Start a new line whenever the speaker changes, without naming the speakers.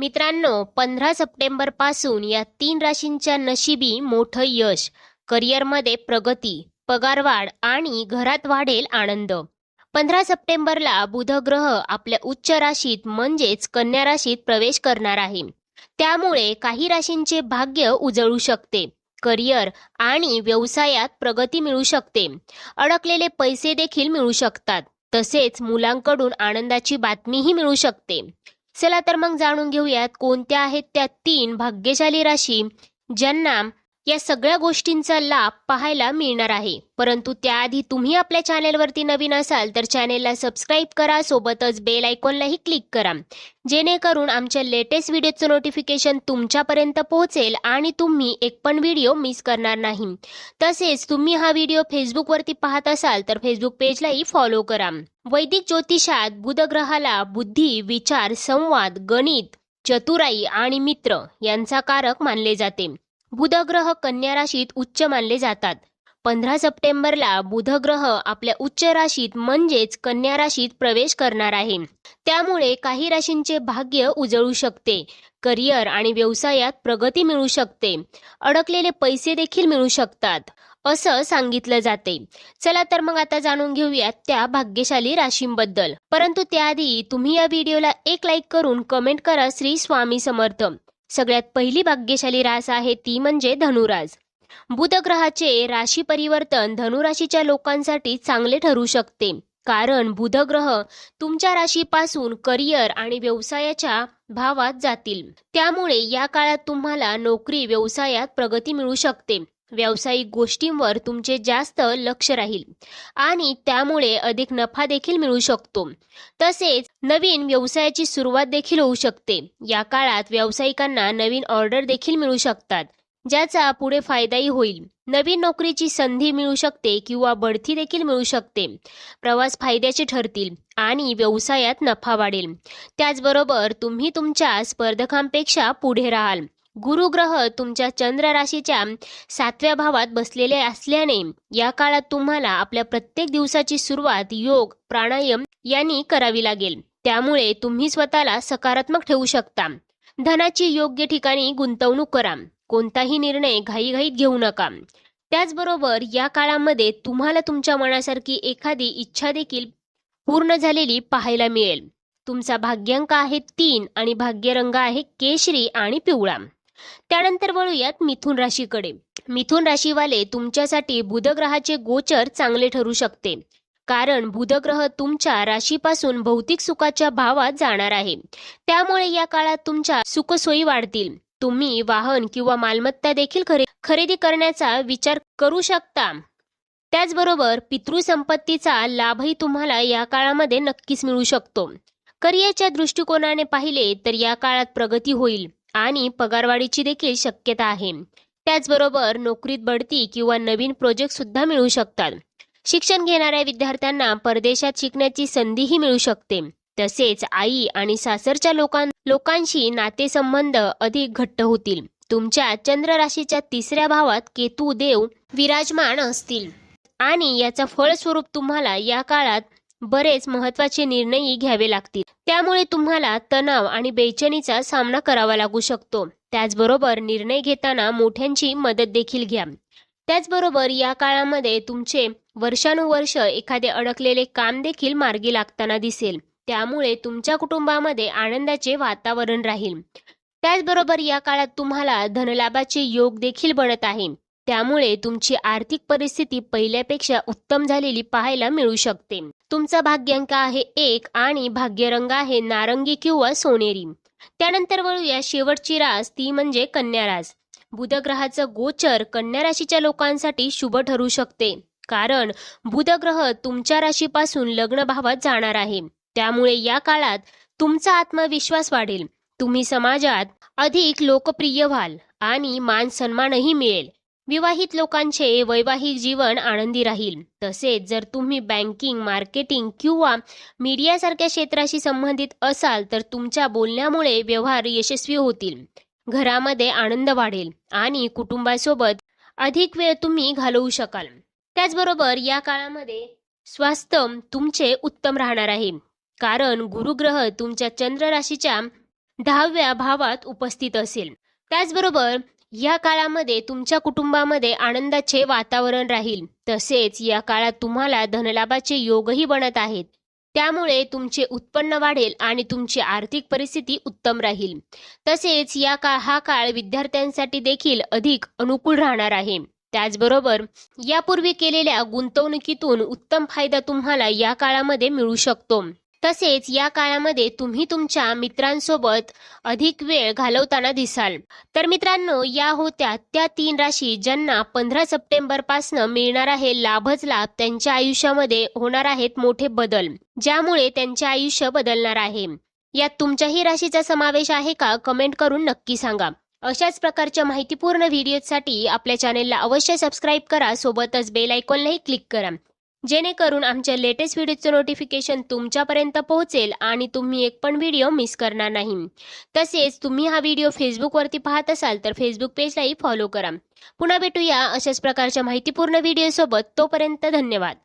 मित्रांनो पंधरा सप्टेंबरपासून या तीन राशींच्या नशिबी मोठं यश करिअरमध्ये प्रगती पगारवाढ आणि घरात वाढेल आनंद. पंधरा सप्टेंबरला बुध ग्रह आपल्या उच्च राशीत म्हणजेच कन्या राशीत प्रवेश करणार आहे. त्यामुळे काही राशींचे भाग्य उजळू शकते करिअर आणि व्यवसायात प्रगती मिळू शकते. अडकलेले पैसे देखील मिळू शकतात तसेच मुलांकडून आनंदाची बातमीही मिळू शकते. चला तर मग जाणून घेऊयात कोणत्या आहेत त्या तीन भाग्यशाली राशी ज्यांना या सगळ्या गोष्टींचा लाभ पाहायला मिळणार आहे. परंतु त्याआधी तुम्ही आपल्या चॅनेलवरती नवीन असाल तर चॅनेलला सबस्क्राईब करा सोबतच बेल आयकॉनलाही क्लिक करा. जेणेकरून आमच्या लेटेस्ट व्हिडिओचं नोटिफिकेशन तुमच्यापर्यंत पोहोचेल आणि तुम्ही एक पण व्हिडिओ मिस करणार नाही. तसेच तुम्ही हा व्हिडिओ फेसबुकवरती पाहत असाल तर फेसबुक पेजलाही फॉलो करा. वैदिक ज्योतिषात बुधग्रहाला बुद्धी विचार संवाद गणित चतुराई आणि मित्र यांचा कारक मानले जाते. बुधग्रह कन्या राशीत उच्च मानले जातात. पंधरा सप्टेंबरला बुधग्रह आपल्या उच्च राशीत म्हणजेच कन्या राशीत प्रवेश करणार आहे. त्यामुळे काही राशींचे भाग्य उजळू शकते. करिअर आणि व्यवसायात प्रगती मिळू शकते. अडकलेले पैसे देखील मिळू शकतात असं सांगितलं जाते. चला तर मग आता जाणून घेऊयात त्या भाग्यशाली राशींबद्दल. परंतु त्याआधी तुम्ही या व्हिडिओला एक लाईक करून कमेंट करा श्री स्वामी समर्थ. सगळ्यात पहिली भाग्यशाली रास आहे ती म्हणजे धनुराज. बुधग्रहाचे राशी परिवर्तन धनुराशीच्या लोकांसाठी चांगले ठरू शकते. कारण बुधग्रह तुमच्या राशीपासून करिअर आणि व्यवसायाच्या भावात जातील. त्यामुळे या काळात तुम्हाला नोकरी व्यवसायात प्रगती मिळू शकते. व्यावसायिक गोष्टींवर तुमचे जास्त लक्ष राहील आणि त्यामुळे अधिक नफा देखील मिळू शकतो. तसेच नवीन व्यवसायाची सुरुवात देखील होऊ शकते. या काळात व्यावसायिकांना नवीन ऑर्डर देखील मिळू शकतात ज्याचा पुढे फायदाही होईल. नवीन नोकरीची संधी मिळू शकते किंवा बढती देखील मिळू शकते. प्रवास फायद्याचे ठरतील आणि व्यवसायात नफा वाढेल. त्याचबरोबर तुम्ही तुमच्या स्पर्धकांपेक्षा पुढे राहाल. गुरुग्रह तुमच्या चंद्र राशीच्या सातव्या भावात बसलेले असल्याने या काळात तुम्हाला आपल्या प्रत्येक दिवसाची सुरुवात योग प्राणायाम यांनी करावी लागेल. त्यामुळे तुम्ही स्वतःला सकारात्मक ठेवू शकता. धनाची योग्य ठिकाणी गुंतवणूक करा. कोणताही निर्णय घाईघाईत घेऊ नका. त्याचबरोबर या काळामध्ये तुम्हाला तुमच्या मनासारखी एखादी इच्छा देखील पूर्ण झालेली पाहायला मिळेल. तुमचा भाग्यांक आहे तीन आणि भाग्यरंग आहे केशरी आणि पिवळा. त्यानंतर वळूयात मिथुन राशीकडे. मिथुन राशीवाले तुमच्यासाठी बुधग्रहाचे गोचर चांगले ठरू शकते. कारण बुधग्रह तुमच्या राशीपासून भौतिक सुखाच्या भावात जाणार आहे. त्यामुळे या काळात तुमच्या सुखसोयी वाढतील. तुम्ही वाहन किंवा मालमत्ता देखील खरे खरेदी करण्याचा विचार करू शकता. त्याचबरोबर पितृसंपत्तीचा लाभही तुम्हाला या काळामध्ये नक्कीच मिळू शकतो. करिअरच्या दृष्टिकोनाने पाहिले तर या काळात प्रगती होईल. आणि पगारवाढीची देखील शक्यता आहे. त्याचबरोबर नोकरीत बढती किंवा नवीन प्रोजेक्ट सुद्धा मिळू शकतात. शिक्षण घेणाऱ्या विद्यार्थ्यांना परदेशात शिकण्याची संधीही मिळू शकते. तसेच आई आणि सासरच्या लोकां लोकांशी नातेसंबंध अधिक घट्ट होतील. तुमच्या चंद्र राशीच्या तिसऱ्या भावात केतू देव विराजमान असतील. आणि याचा फळस्वरूप तुम्हाला या काळात बरेच महत्त्वाचे निर्णयही घ्यावे लागतील. त्यामुळे तुम्हाला तणाव आणि बेचैनीचा सामना करावा लागू शकतो. त्याचबरोबर निर्णय घेताना मोठ्यांची मदत देखील घ्या. त्याचबरोबर या काळामध्ये तुमचे वर्षानुवर्ष एखादे अडकलेले काम देखील मार्गी लागताना दिसेल. त्यामुळे तुमच्या कुटुंबामध्ये आनंदाचे वातावरण राहील. त्याचबरोबर या काळात तुम्हाला धनलाभाचे योग देखील बनत आहे. त्यामुळे तुमची आर्थिक परिस्थिती पहिल्यापेक्षा उत्तम झालेली पाहायला मिळू शकते. तुमचा भाग्यांक आहे एक आणि भाग्यरंग आहे नारंगी किंवा सोनेरी. त्यानंतर वळूया शेवटची रास ती म्हणजे कन्या रास. बुधग्रहाचं गोचर कन्या राशीच्या लोकांसाठी शुभ ठरू शकते. कारण बुधग्रह तुमच्या राशीपासून लग्न भावात जाणार आहे. त्यामुळे या काळात तुमचा आत्मविश्वास वाढेल. तुम्ही समाजात अधिक लोकप्रिय व्हाल आणि मान सन्मानही मिळेल. विवाहित लोकांचे वैवाहिक जीवन आनंदी राहील. तसेच जर तुम्ही बँकिंग मार्केटिंग किंवा मीडियासारख्या क्षेत्राशी संबंधित असाल तर तुमच्या बोलण्यामुळे व्यवहार यशस्वी होतील. घरामध्ये आनंद वाढेल आणि कुटुंबासोबत अधिक वेळ तुम्ही घालवू शकाल. त्याचबरोबर या काळामध्ये स्वास्थ्य तुमचे उत्तम राहणार आहे. कारण गुरुग्रह तुमच्या चंद्र राशीच्या दहाव्या भावात उपस्थित असेल. त्याचबरोबर या काळामध्ये तुमच्या कुटुंबामध्ये आनंदाचे वातावरण राहील. तसेच या काळात तुम्हाला धनलाभाचे योगही बनत आहेत. त्यामुळे तुमचे उत्पन्न वाढेल आणि तुमची आर्थिक परिस्थिती उत्तम राहील. तसेच या काळ हा काळ विद्यार्थ्यांसाठी देखील अधिक अनुकूल राहणार आहे. त्याचबरोबर यापूर्वी केलेल्या गुंतवणुकीतून उत्तम फायदा तुम्हाला या काळामध्ये मिळू शकतो. तसेच या काळामध्ये तुम्ही तुमच्या मित्रांसोबत अधिक वेळ घालवताना दिसाल. तर मित्रांनो या होत्या त्या तीन राशी ज्यांना पंधरा सप्टेंबर पासनं मिळणार आहे लाभच लाभ त्यांच्या आयुष्यामध्ये होणार आहेत मोठे बदल ज्यामुळे त्यांचे आयुष्य बदलणार आहे. यात तुमच्याही राशीचा समावेश आहे का? कमेंट करून नक्की सांगा. अशाच प्रकारच्या माहितीपूर्ण व्हिडिओसाठी आपल्या चॅनेलला अवश्य सबस्क्राईब करा सोबतच बेल आयकॉनलाही क्लिक करा. जेणेकरून आमच्या लेटेस्ट व्हिडिओचं नोटिफिकेशन तुमच्यापर्यंत पोहोचेल आणि तुम्ही एक पण व्हिडिओ मिस करणार नाही. तसेच तुम्ही हा व्हिडिओ फेसबुकवरती पाहत असाल तर फेसबुक पेजलाही फॉलो करा. पुन्हा भेटूया अशाच प्रकारच्या माहितीपूर्ण व्हिडिओसोबत तोपर्यंत धन्यवाद.